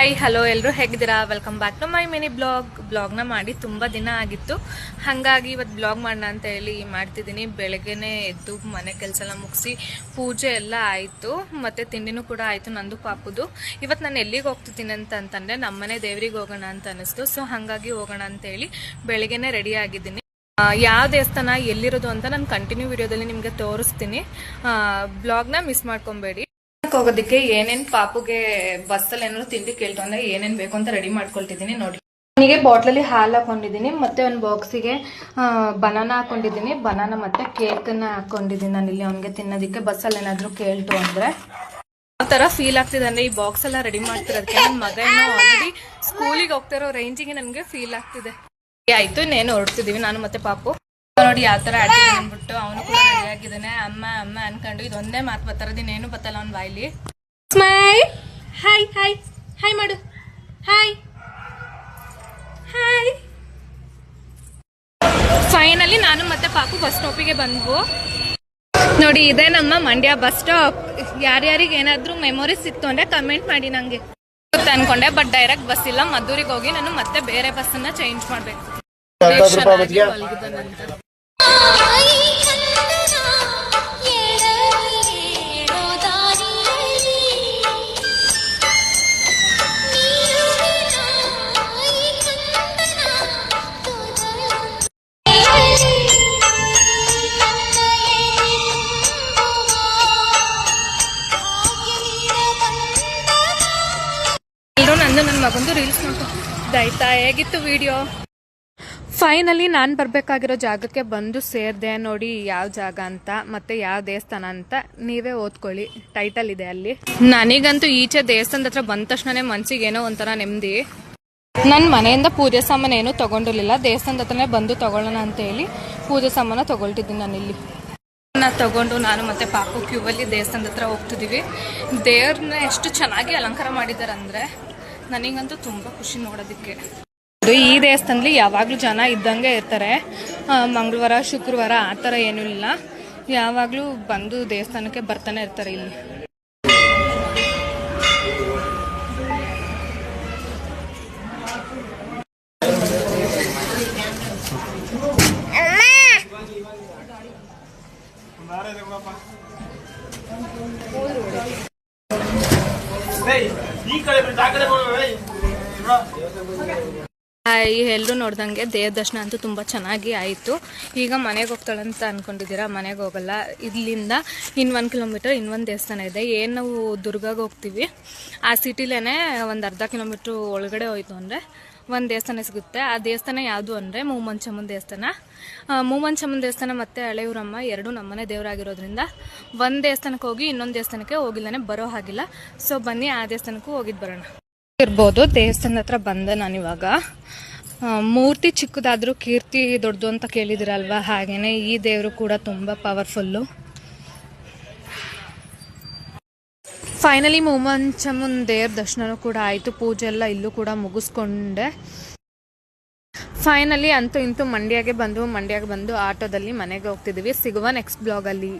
Hi hello ಎಲ್ಲರೂ ಹೇಗಿದ್ದೀರಾ? Welcome back to my mini blog ಬ್ಲಾಗ್ನ ಮಾಡಿ ತುಂಬ ದಿನ ಆಗಿತ್ತು. ಹಾಗಾಗಿ ಇವತ್ತು ಬ್ಲಾಗ್ ಮಾಡೋಣ ಅಂತ ಹೇಳಿ ಮಾಡ್ತಿದ್ದೀನಿ. ಬೆಳಗ್ಗೆನೇ ಎದ್ದು ಮನೆ ಕೆಲಸ ಎಲ್ಲ ಮುಗಿಸಿ ಪೂಜೆ ಎಲ್ಲ ಆಯಿತು. ಮತ್ತು ತಿಂಡಿನೂ ಕೂಡ ಆಯಿತು ನಂದು ಪಾಪುದು. ಇವತ್ತು ನಾನು ಎಲ್ಲಿಗೆ ಹೋಗ್ತಿದ್ದೀನಿ ಅಂತ ಅಂತಂದರೆ ನಮ್ಮನೆ ದೇವರಿಗೆ ಹೋಗೋಣ ಅಂತ ಅನ್ನಿಸ್ತು ಸೊ ಹಾಗಾಗಿ ಹೋಗೋಣ ಅಂತೇಳಿ ಬೆಳಗ್ಗೆನೇ ರೆಡಿ ಆಗಿದ್ದೀನಿ. ಯಾವ ದೇವಸ್ಥಾನ, ಎಲ್ಲಿರೋದು ಅಂತ ನಾನು ಕಂಟಿನ್ಯೂ ವಿಡಿಯೋದಲ್ಲಿ ನಿಮಗೆ ತೋರಿಸ್ತೀನಿ. ಬ್ಲಾಗ್ನ ಮಿಸ್ ಮಾಡ್ಕೊಬೇಡಿ. ಹೋಗೋದಕ್ಕೆ ಏನೇನ್ ಪಾಪುಗೆ ಬಸ್ಸಲ್ಲಿ ಏನಾದ್ರು ತಿಂಡಿ ಕೇಳ್ತು ಅಂದ್ರೆ ಏನೇನ್ ಬೇಕು ಅಂತ ರೆಡಿ ಮಾಡ್ಕೊಳ್ತಿದ್ದೀನಿ ನೋಡಿ. ನನಗೆ ಬಾಟ್ಲಲ್ಲಿ ಹಾಲು ಹಾಕೊಂಡಿದ್ದೀನಿ ಮತ್ತೆ ಒಂದು ಬಾಕ್ಸಿಗೆ ಬನಾನಾ ಹಾಕೊಂಡಿದ್ದೀನಿ ಬನಾನಾ ಮತ್ತೆ ಕೇಕನ್ನ ಹಾಕೊಂಡಿದ್ದೀನಿ ನಾನು ಇಲ್ಲಿ ಅವನಿಗೆ ತಿನ್ನೋದಕ್ಕೆ. ಬಸ್ಸಲ್ಲಿ ಏನಾದ್ರು ಕೇಳ್ತು ಅಂದ್ರೆ. ಆತರ ತರ ಫೀಲ್ ಆಗ್ತಿದೆ ಅಂದ್ರೆ ಈ ಬಾಕ್ಸ್ ಎಲ್ಲ ರೆಡಿ ಮಾಡ್ತಿರೋದಕ್ಕೆ ನನ್ನ ಮಗ ಏನೋ ಆಲ್ರೆಡಿ ಸ್ಕೂಲಿಗೆ ಹೋಗ್ತಿರೋ ರೇಂಜಿಗೆ ನನಗೆ ಫೀಲ್ ಆಗ್ತಿದೆ. ಆಯ್ತು ಇನ್ನೇನು ಹೊರಡ್ತಿದೀವಿ ನಾನು ಮತ್ತೆ ಪಾಪು. ನೋಡಿ ಯಾವ ತರ ಆಡ್ತಿದ್ದಾನೆ ಅಂದ್ಬಿಟ್ಟು ಅವನು ಕೂಡ ಆಗಿದ್ದಾನೆ ಅಮ್ಮ ಅಮ್ಮ ಅನ್ಕೊಂಡು ಇದೊಂದೇ ಮಾತು ಬತ್ತಾರದಿನ ಏನು ಬತ್ತಲ್ಲ ಅವ್ನ ಬಾಯ್ಲಿ ಸ್ಮೈ ಹಾಯ್ ಹಾಯ್ ಹಾಯ್ ಮಾಡು. ಹಾಯ್ ಹಾಯ್ ಫೈನಲಿ ನಾನು ಮತ್ತೆ ಪಾಪು ಬಸ್ ಸ್ಟಾಪಿಗೆ ಬಂದ್ವು. ನೋಡಿ ಇದೇ ನಮ್ಮ ಮಂಡ್ಯ ಬಸ್ ಸ್ಟಾಪ್ ಯಾರ್ಯಾರಿಗೆ ಏನಾದ್ರೂ ಮೆಮೊರೀಸ್ ಇತ್ತು ಅಂದ್ರೆ ಕಮೆಂಟ್ ಮಾಡಿ ನಂಗೆ. ಅಂತ ಅನ್ಕೊಂಡೆ ಬಟ್ ಡೈರೆಕ್ಟ್ ಬಸ್ ಇಲ್ಲ. ಮದ್ದೂರಿಗೆ ಹೋಗಿ ನಾನು ಮತ್ತೆ ಬೇರೆ ಬಸ್ ಅನ್ನ ಚೇಂಜ್ ಮಾಡ್ಬೇಕು. ನಂದು ನನ್ನ ಮಗಂದು ರೀಲ್ಸ್ ನೋಡ್ಕೊಂಡಾಯ್ತಾ ಹೇಗಿತ್ತು ವಿಡಿಯೋ ಫೈನಲಿ ನಾನು ಬರಬೇಕಾಗಿರೋ ಜಾಗಕ್ಕೆ ಬಂದು ಸೇರಿದೆ ನೋಡಿ ಯಾವ ಜಾಗ ಅಂತ ಮತ್ತೆ ಯಾವ ದೇವಸ್ಥಾನ ಅಂತ ನೀವೇ ಓದ್ಕೊಳ್ಳಿ. ಟೈಟಲ್ ಇದೆ ಅಲ್ಲಿ. ನನಗಂತೂ ಈಚೆ ದೇವಸ್ಥಾನದ ಹತ್ರ ಬಂದ ತಕ್ಷಣನೇ ಮನ್ಸಿಗೆ ಏನೋ ಒಂಥರ ನೆಮ್ಮದಿ. ನನ್ನ ಮನೆಯಿಂದ ಪೂಜೆ ಸಾಮಾನು ಏನೂ ತಗೊಂಡಿರ್ಲಿಲ್ಲ. ದೇವಸ್ಥಾನದ ಹತ್ರನೇ ಬಂದು ತಗೊಳ್ಳೋಣ ಅಂತ ಹೇಳಿ ಪೂಜೆ ಸಾಮಾನು ತಗೊಳ್ತಿದ್ದೀನಿ ನಾನಿಲ್ಲಿ ನಾನು ತಗೊಂಡು ನಾನು ಮತ್ತೆ ಪಾಪು ಕ್ಯೂವಲ್ಲಿ ದೇವಸ್ಥಾನದ ಹತ್ರ ಹೋಗ್ತಿದ್ದೀವಿ ದೇವ್ರನ್ನ ಎಷ್ಟು ಚೆನ್ನಾಗಿ ಅಲಂಕಾರ ಮಾಡಿದ್ದಾರೆ ಅಂದರೆ ನನಗಂತೂ ತುಂಬ ಖುಷಿ ನೋಡೋದಕ್ಕೆ. ಈ ದೇವಸ್ಥಾನದಲ್ಲಿ ಯಾವಾಗಲೂ ಜನ ಇದ್ದಂಗೆ ಇರ್ತಾರೆ. ಮಂಗಳವಾರ, ಶುಕ್ರವಾರ ಆ ಥರ ಏನೂ ಇಲ್ಲ. ಯಾವಾಗಲೂ ಬಂದು ದೇವಸ್ಥಾನಕ್ಕೆ ಬರ್ತಾನೆ ಇರ್ತಾರೆ ಇಲ್ಲಿ. ಈ ಎಲ್ಲರೂ ನೋಡ್ದಂಗೆ ದೇವ ದರ್ಶನ ಅಂತೂ ತುಂಬ ಚೆನ್ನಾಗಿ ಆಯಿತು. ಈಗ ಮನೆಗೆ ಹೋಗ್ತಾಳೆ ಅಂತ ಅಂದ್ಕೊಂಡಿದ್ದೀರಾ ಮನೆಗೆ ಹೋಗಲ್ಲ. ಇಲ್ಲಿಂದ ಇನ್ನು ಒಂದು ಕಿಲೋಮೀಟರ್ ಇನ್ನೊಂದು ದೇವಸ್ಥಾನ ಇದೆ. ಏನು ನಾವು ದುರ್ಗಾಗೆ ಹೋಗ್ತೀವಿ? ಆ ಸಿಟಿಲೇ ಒಂದು ಅರ್ಧ ಕಿಲೋಮೀಟ್ರ್ ಒಳಗಡೆ ಹೋಯ್ತು ಅಂದರೆ ಒಂದು ದೇವಸ್ಥಾನ ಸಿಗುತ್ತೆ. ಆ ದೇವಸ್ಥಾನ ಯಾವುದು ಅಂದರೆ ಮೂಮಂಚಮ್ಮನ ದೇವಸ್ಥಾನ. ಮೂಮನ್ ಮೂಮಂಚಮ್ಮನ ದೇವಸ್ಥಾನ ಮತ್ತು ಹಳೆಯೂರಮ್ಮ ಎರಡೂ ನಮ್ಮನೆ ದೇವರಾಗಿರೋದ್ರಿಂದ ಒಂದು ದೇವಸ್ಥಾನಕ್ಕೆ ಹೋಗಿ ಇನ್ನೊಂದು ದೇವಸ್ಥಾನಕ್ಕೆ ಹೋಗಿಲ್ಲನೇ, ಬರೋ ಹಾಗಿಲ್ಲ. ಸೊ ಬನ್ನಿ, ಆ ದೇವಸ್ಥಾನಕ್ಕೂ ಹೋಗಿದ್ದು ಬರೋಣ. ಇರ್ಬೋದು, ದೇವಸ್ಥಾನದ ಹತ್ರ ಬಂದೆ ನಾನಿವಾಗ ಮೂರ್ತಿ ಚಿಕ್ಕದಾದ್ರೂ ಕೀರ್ತಿ ದೊಡ್ಡದು ಅಂತ ಕೇಳಿದಿರಲ್ವಾ? ಹಾಗೇನೆ ಈ ದೇವರು ಕೂಡ ತುಂಬ ಪವರ್ಫುಲ್ಲು ಫೈನಲಿ ಮೂಮಂಚಮ್ಮನ ದೇವ್ರ ದರ್ಶನನೂ ಕೂಡ ಆಯಿತು ಪೂಜೆ ಎಲ್ಲ ಇಲ್ಲೂ ಕೂಡ ಮುಗಿಸ್ಕೊಂಡೆ ಫೈನಲಿ ಅಂತೂ ಇಂತೂ ಮಂಡ್ಯಾಗೆ ಬಂದು ಮಂಡ್ಯಾಗೆ ಬಂದು ಆಟೋದಲ್ಲಿ ಮನೆಗೆ ಹೋಗ್ತಿದ್ದೀವಿ ಸಿಗುವ ನೆಕ್ಸ್ಟ್ ಬ್ಲಾಗಲ್ಲಿ